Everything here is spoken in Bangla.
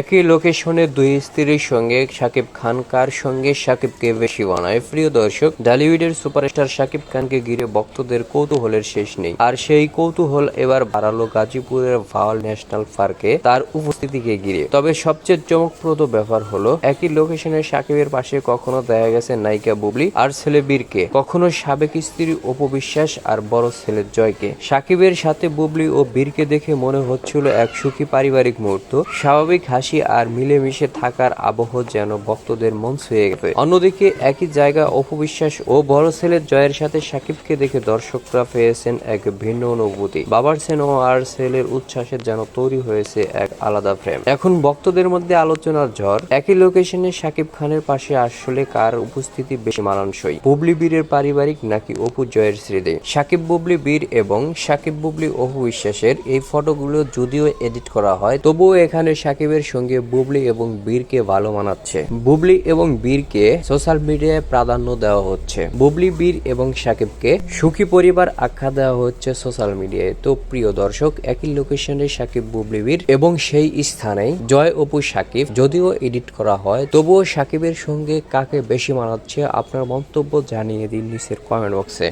একই লোকেশনে দুই স্ত্রীর সঙ্গে শাকিব খান, কার সঙ্গে শাকিবকে বেশি বানায় প্রিয় দর্শক ঢালিউডের সুপারস্টার শাকিব খানকে ঘিরে ভক্তদের কৌতূহলের শেষ নেই। আর সেই কৌতূহল এবার বাড়ালো গাজীপুরের ভাওয়াল ন্যাশনাল পার্কে, তার উপস্থিতিকে ঘিরে। তবে সবচেয়ে চমকপ্রদ ব্যাপার হলো, একই লোকেশনে শাকিবের পাশে কখনো দেখা গেছে নায়িকা বুবলি আর ছেলে বীরকে। কখনো সাবেক স্ত্রী অপবিশ্বাস আর বড় ছেলে জয়কে। সাকিবের সাথে বুবলি ও বীরকে দেখে মনে হচ্ছিল এক সুখী পারিবারিক মুহূর্ত। স্বাভাবিক হাসি আর মিলেমিশে থাকার আবহ যেন ভক্তদের মন ছুঁয়ে গেছে। অন্যদিকে একই জায়গা অপবিশ্বাস ও বড় ছেলে জয়ের সাথে সাকিবকে দেখে দর্শকরা পেয়েছেন এক ভিন্ন অনুভূতি। বাবার স্নেহ আর ছেলের উচ্ছ্বাসের যেন তৈরি হয়েছে এক আলাদা ফ্রেম এখন ভক্তদের মধ্যে আলোচনার ঝড়। একই লোকেশনে সাকিব খানের পাশে আসলে কার উপস্থিতি বেশি মানানসই? বুবলি বীরের পারিবারিক নাকি অপু জয়ের স্মৃতি? সাকিব বুবলি বীর এবং সাকিব বুবলি অপু বিশ্বাসের এই ফটোগুলো যদিও এডিট করা হয়, তবুও এখানে সাকিবের সঙ্গে বুবলি এবং বীরকে ভালো মানাচ্ছে। বুবলি এবং বীরকে সোশ্যাল মিডিয়ায় প্রাধান্য দেওয়া হচ্ছে। বুবলি, বীর এবং সাকিবকে সুখী পরিবার আখ্যা দেওয়া হচ্ছে সোশ্যাল মিডিয়ায় তো প্রিয় দর্শক, একই লোকেশনে সাকিব, বুবলি, বীর এবং সেই স্থানেই জয় অপু, সাকিব যদিও এডিট করা হয়, তবুও সাকিবের সঙ্গে কাকে বেশি মানাচ্ছে আপনার মন্তব্য জানিয়ে দিন নিচের কমেন্ট বক্সে